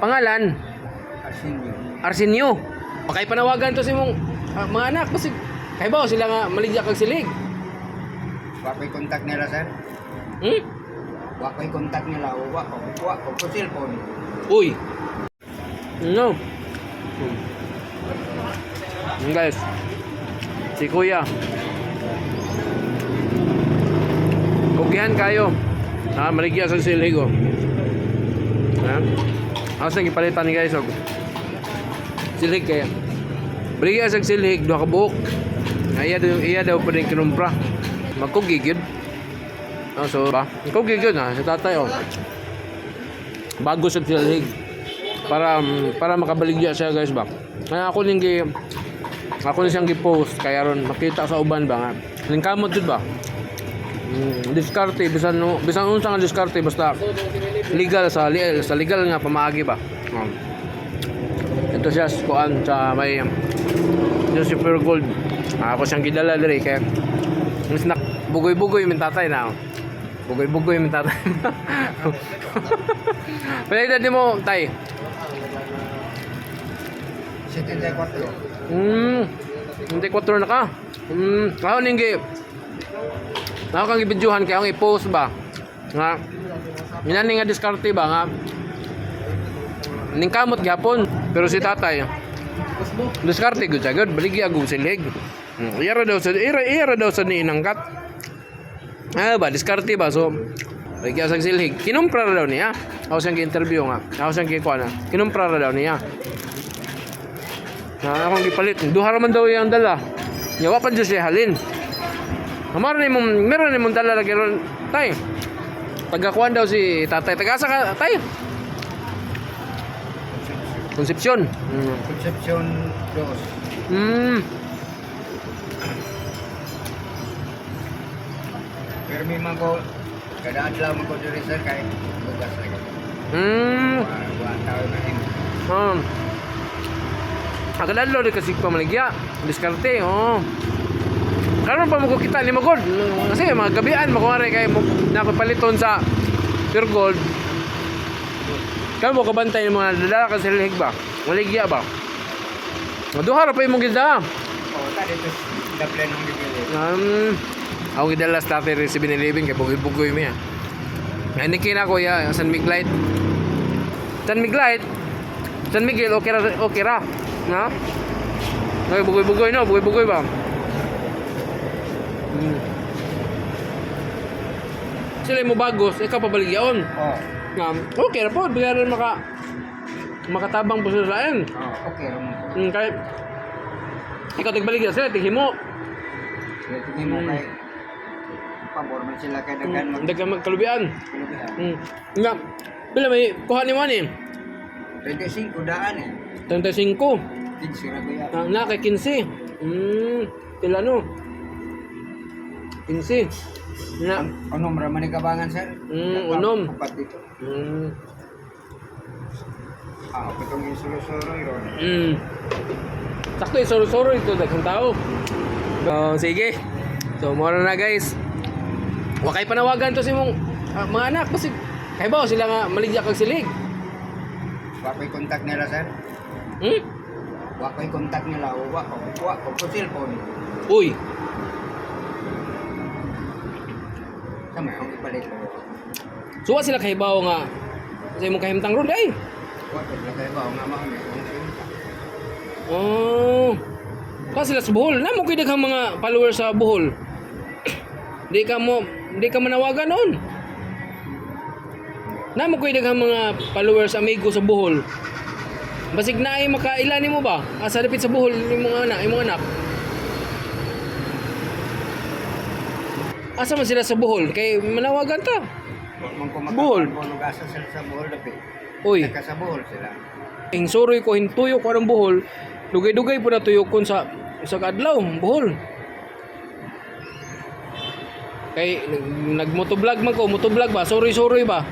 Pangalan? Arsenio. Arsenio. Pakay panawagan to sa imong ah, mga anak kasi kay ba sila nga maligya kag silig. Wako'y contact nila, sir. Hmm? Wako'y contact nila. Wa ko. Wa ko. Ko cellphone. Uy. No. Hmm, guys. Si Kuya. Kugihan kayo. Ah, maligya sa silig oh. Ha? Ako sa gipalitan ni guys og silig kaya. Maligya sa silig duha ka buok. Iya daw iya daw rin kinumpra. Magkugi. Oh, so ba? Magkugi gyud na sa tatay oh bago sa silig para mm, para makabaligya siya guys ba kaya ako ning gi ako ning siyang gi-post kaya ron makita sa uban ba nga ning kamot jud ba mm, diskarte bisan no bisan unsa nga diskarte basta legal sa li- sa legal nga pamaagi ba um, ito siya kuan sa may yung super gold Ah, ako siyang gidala diri kaya mas nak bugoy-bugoy min tatay na oh. bugoy-bugoy min tatay Pwede edad mo, tay? 74. Hmm. Hindi 4 na ka. Hmm. Ako ninggi. Ako kang ibidyohan kaya akong i-post ba? Nga. Minani nga diskarte ba nga. Ning kamot gyapon. Pero si tatay. Diskarte gud siya gud. Baligi agong silig. Hmm. Iyara daw sa ira ira daw sa niinangkat. Ah ba diskarte ba so Bigyan sa silhig. Kinumpra ra daw niya. Ako siyang interview nga. Ako siyang kikuha na. Kinumpra ra daw niya. Na akong gipalit. Duha raman daw yung dala. Yawa pa Diyos siya halin. Amar ni mong, meron ni mong dala lagi ron. Tay, tagakuan daw si tatay. Tagasa ka, tay. Concepcion. Mm. Concepcion 2. Mm. Pero may mga ko, kada adlaw mo ko diri sir kay bugas lagi. Mm. Wa tao na yun. Um. Agad di kasi pamaligya. Diskarte, oh. Karon pa mo ko kita lima gold. Kasi mga gabian mo kumare kay napapaliton sa pure gold. Kaya mo kabantay ng mga dala kasi lihig ba? Maligya ba? Duha ra pa imong gida. Oh, ta dito daple nang gibili. Um, ako gidala sa tatay rin si Binilibing kay bugoy-bugoy mo yan. Ngayon kina ko ya, San Miglite. San Miglite? San Miguel, okay ra, okay ra. Na? Okay, bugoy-bugoy no, bugoy-bugoy ba? Hmm. Sila mo bagos, ikaw pabaligyaon. Oh. Nga, okay ra po, bigyan rin maka makatabang po sa lain. Oh, okay ra mo. Hmm, kay ikaw tigbaligya sila, tighimo. Kaya tingin mo kay pabor man sila kay dagan mag Dagang magkalubian. kinubihan. Hmm. Nga, pila may kuha ni Manny? 25 daan eh. 35. 15 ra kuya. Na, na kay 15. Hmm. Pila no? 15. Na. Unom ra man kabangan sir? Mm, unom. Upat dito. Hmm. Ah, pitong insulo-sulo yun. Hmm. Sakto eh, soro-soro ito daghang tao. So, sige. So, mura na guys. Wakay panawagan to sa imong ah, mga anak kasi kay ba sila nga maligya kag silig. Wako'y contact nila sir. Hmm? Wako'y contact nila. Wa ko. Wa ko. Ko cellphone. Uy, Sama yung ipalit. suwa sila kahibaw nga sa imong kahimtang ron ay. Wa. Lagay ba? Nga mga may Oh. Kasi sila sa Bohol. Namo kay daghang mga followers sa Bohol. Di ka mo di ka manawagan noon. Namo kay daghang mga followers amigo sa Bohol. Basig na ay makaila nimo ba? Asa dapit sa Bohol imong anak, imong anak. Asa man sila sa Bohol? Kay manawagan ta. Buhol. Asa sila sa buhol dapat. Uy, Nagka sa buhol sila. ing suroy ko hintuyo ko ng Bohol. Dugay-dugay po na tuyokon sa sa kadlaw, Bohol. Kay nag- nagmotovlog man ko, motovlog ba? Suroy-suroy ba?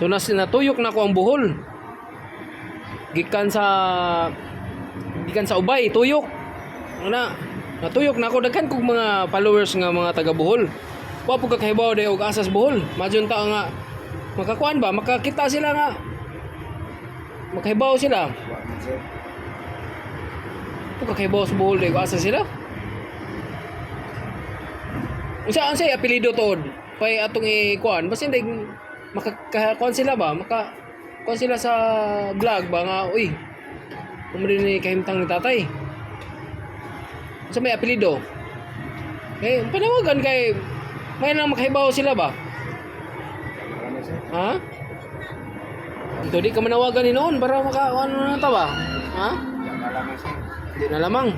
So nas natuyok na ko ang Bohol. Gikan sa gikan sa Ubay, tuyok. Ana, natuyok na ako daghan kog mga followers nga mga taga Bohol. Wa po kakahibaw day og asas Bohol. Madyon ta nga makakuan ba? Makakita sila nga Makahibaw sila. Wa kakahibaw sa Bohol dahil asa sila. Unsa unsa apelido to? Pay atong ikuan. Basta hindi makakakuan sila ba? Maka kuan sila sa vlog ba nga uy. Umri ni kahimtang ni tatay. Unsa may apelido? Eh, panawagan kay may nang makahibaw sila ba? Ha? Ito di ka manawagan ni noon para maka ano na ta ba? Ha? Lang. Hindi na lamang.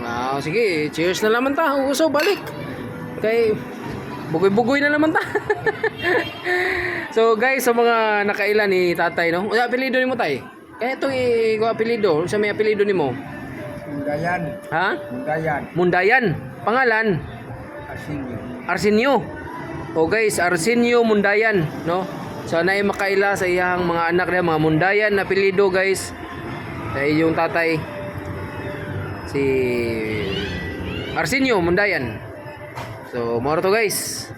Ah, sige, cheers na naman ta. Uso, balik. Kay bugoy-bugoy na naman ta. so guys, sa mga nakaila ni tatay, no? Ano apelido ni mo tay? Kaya itong i- apelido, sa may apelido ni mo. Mundayan. Ha? Mundayan. Mundayan. Pangalan? Asinyo. Arsenio. O guys, Arsenio Mundayan, no? Sana ay makaila sa iyang mga anak niya, mga Mundayan na apelido, guys. Sa iyong tatay si Arsenio Mundayan. So, moro to guys.